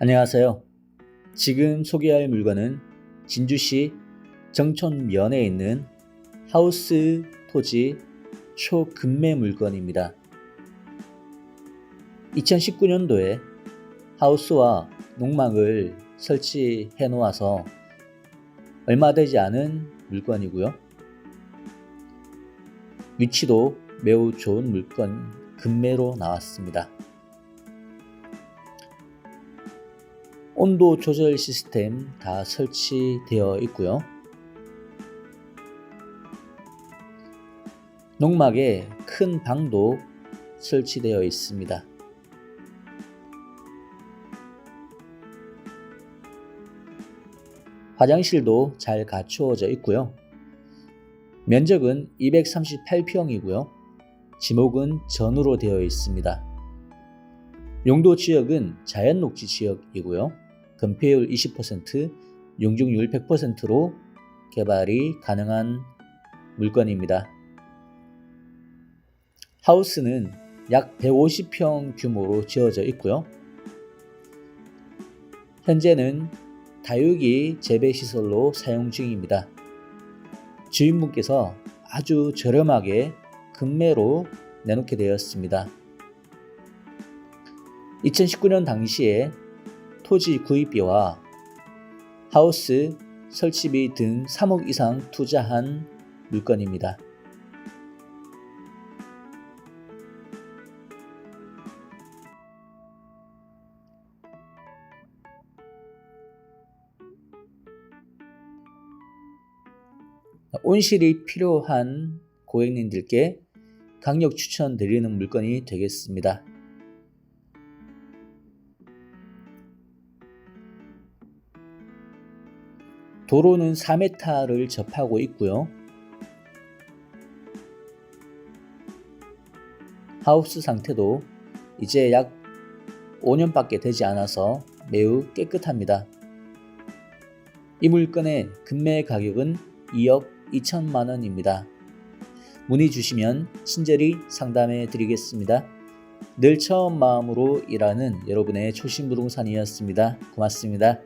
안녕하세요. 지금 소개할 물건은 진주시 정촌면에 있는 하우스 토지 초급매 물건입니다. 2019년도에 하우스와 농막을 설치해 놓아서 얼마 되지 않은 물건이고요. 위치도 매우 좋은 물건 금매로 나왔습니다. 온도 조절 시스템 다 설치되어 있고요. 농막에 큰 방도 설치되어 있습니다. 화장실도 잘 갖추어져 있고요. 면적은 238평이고요. 지목은 전으로 되어 있습니다. 용도 지역은 자연 녹지 지역이고요. 건폐율 20%, 용적률 100%로 개발이 가능한 물건입니다. 하우스는 약 150평 규모로 지어져 있고요. 현재는 다육이 재배 시설로 사용 중입니다. 주인분께서 아주 저렴하게 금매로 내놓게 되었습니다. 2019년 당시에 토지 구입비와 하우스 설치비 등 3억 이상 투자한 물건입니다. 온실이 필요한 고객님들께 강력 추천드리는 물건이 되겠습니다. 도로는 4m를 접하고 있고요. 하우스 상태도 이제 약 5년밖에 되지 않아서 매우 깨끗합니다. 이 물건의 금매 가격은 2억 2천만 원입니다. 문의 주시면 친절히 상담해 드리겠습니다. 늘 처음 마음으로 일하는 여러분의 초심 부동산이었습니다. 고맙습니다.